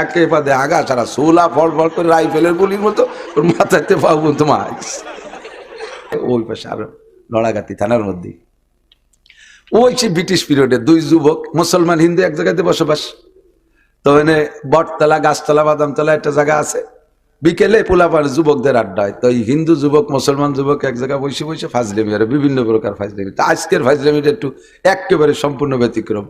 একে পাদে আগা ছাড়া সোলা ফল ফল করে রাইফেলের গুলির মতো ওর মাথাতে পাবো তোমার ওই পাশে আরও লড়াগাতি থানার মধ্যে। ওই সে ব্রিটিশ পিরিয়ডে দুই যুবক, মুসলমান, হিন্দু এক জায়গাতে বসবাস। তো এনে বটতলা, গাছতলা, বাদামতলা একটা জায়গা আছে। বিকেলে পোলাপার যুবকদের আড্ডায় তো এই হিন্দু যুবক, মুসলমান যুবক এক জায়গায় বসে বসে ফাজলেমি আর বিভিন্ন প্রকার ফাজলেমি। আজকের ফাজলেমিটা একটু একেবারে সম্পূর্ণ ব্যতিক্রম।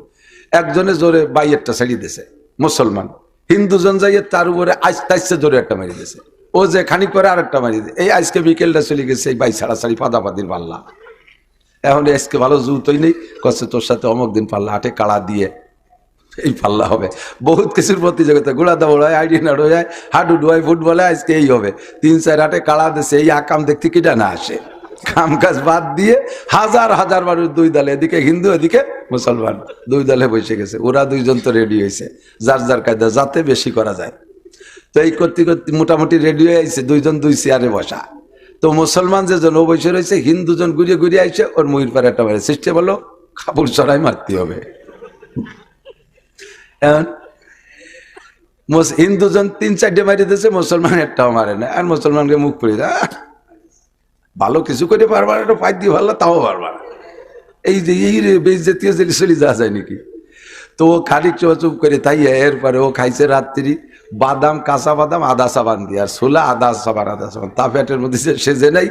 একজনে জোরে বাইয়েরটা ছাড়িয়ে দিছে মুসলমান। হিন্দুজন যাইয়ে তার উপরে আস্তে জোরে একটা মারি দিছে ও যে খানিক পরে আরেকটা মারি দিয়ে এই আজকে বিকেলটা চলে গেছে, এই বাই ছাড়ি পাদাপাদির পাল্লা। এখন আজকে ভালো জুতোই নেই কচ্ছে তোর সাথে অমুক দিন পাল্লা হাটে কাড়া দিয়ে এই পাল্লা হবে। বহুত কিছুর প্রতিযোগিতা গোড়া দাবড় হয়, আইডি নাড় হয় হাডু ডুয়াই ফুটবলে আজকে এই হবে। তিন, চার হাটে কাড়া দেশে এই আকাম দেখতে কিটা না আসে। কাম কাজ বাদ দিয়ে হাজার হাজার মানুষ দুই দলে, এদিকে হিন্দু, এদিকে মুসলমান, দুই দলে বসে গেছে। ওরা দুইজন তো রেডি হয়েছে। যার যার কায়দা, যাতে বেশি করা যায়। তো এই করতে করতে মোটামুটি রেডি হয়ে আইছে, দুইজন দুই চেয়ারে বসা। তো মুসলমান যে জন ও বসে রয়েছে হিন্দু হিন্দুজন ঘুরিয়ে ঘুরিয়ে আইছে, ওর ময়ূর পারে একটা মারে সৃষ্টি বলল কাপড় চড়াই মারতে হবে। এখন, মুস- হিন্দুজন তিন চারটে মারি দিয়েছে, মুসলমান একটাও মারে না আর মুসলমানকে মুখ দেয় ভালো কিছু করে পারবার, একটা পাই দিয়ে ভালো, তাও পারবার এই যে এই রে বেশ জাতীয় জিনিস চলে যাওয়া যায় নাকি? তো ও খানিক চুপ করে তাই এরপরে ও খাইছে রাত্রি, বাদাম, কাঁচা বাদাম, আদা সাবান দিয়ে। আর ছোলা, আদা সাবান আদা সাবান। তা পেটের মধ্যে সেজে নাই।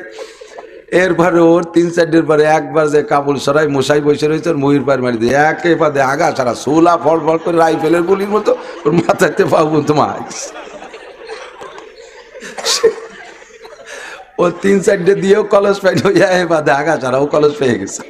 এরপরে ওর তিন চারটের পরে একবার যে কাবুল সরাই মশাই বসে রয়েছে, ওর ময়ূর পায়ের মারি দিয়ে একে পাদে আগা ছাড়া সোলা ফল ফল করে রাইফেলের গুলির মতো ওর মাথাতে পাবো তোমার ও তিন চারটে দিয়েও কলস পাইল বাদে আগা ছাড়া ও কলস পেয়ে গেছে।